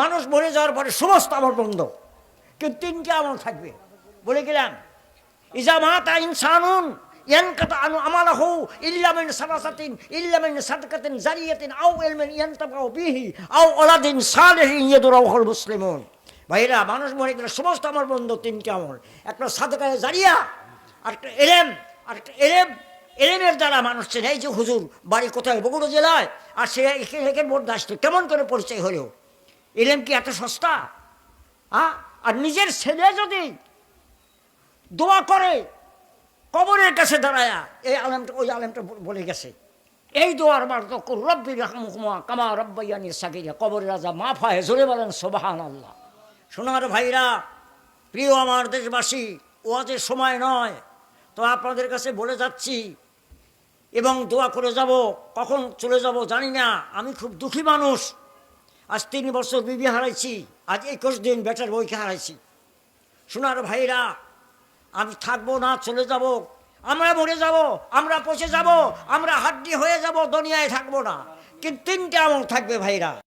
মানুষ মরে যাওয়ার পরে সমস্ত আমল বন্ধ। কিন্তু তিনটি আমল থাকবে। বলে গেলাম, ইজা মাতা ইনসানুন ইয়ানকাতা আনু আমালাহু ইল্লা মিন সালাসাতিন, ইল্লা মিন সাদকাতিন জারিয়াতিন আও ইলমিন ইয়ানতাফাউ বিহি আও ওলাদিন সালিহিন ইয়াদুরাহুল মুসলিমুন। ভাইরা মানুষ মরে গেলে সমস্ত আমল বন্ধ, তিনটি আমল। একটা সাদকায় জারিয়া, আর একটা এলেম, আর একটা এলেম, এলেমের দ্বারা মানুষ চেনে, এই যে হুজুর, বাড়ি কোথায়? বগুড়া জেলায়? আর সে এখানে এখানে মধ্যে আসছে। কেমন করে পরিচয় হলো? এলেম কি এত সস্তা? হ্যাঁ আর নিজের ছেলে যদি দোয়া করে, কবরের কাছে দাঁড়ায়া, এই আলেমটা, ওই আলেমটা বলে গেছে, এই দোয়ার বার তো রব্বি রহমুকুমা কামা রব্বাইয়ানি সাকিরা কবরের রাজা মাফ হয়, জোরে বলেন সোবাহান আল্লাহ সোনার ভাইরা, প্রিয় আমার দেশবাসী, ওয়াজের সময় নয়, তো আপনাদের কাছে বলে যাচ্ছি, এবং দোয়া করে যাব, কখন চলে যাব জানি না, আমি খুব দুঃখী মানুষ আজ তিন বছর বিবি হারাইছি, আজ একুশ দিন বেটার বইকে হারাইছি। সোনার ভাইরা, আমি থাকব না, চলে যাব। আমরা মরে যাব, আমরা পচে যাব, আমরা হাড্ডি হয়ে যাব, দুনিয়ায় থাকব না। কিন্তু তিনটে আমল থাকবে ভাইরা।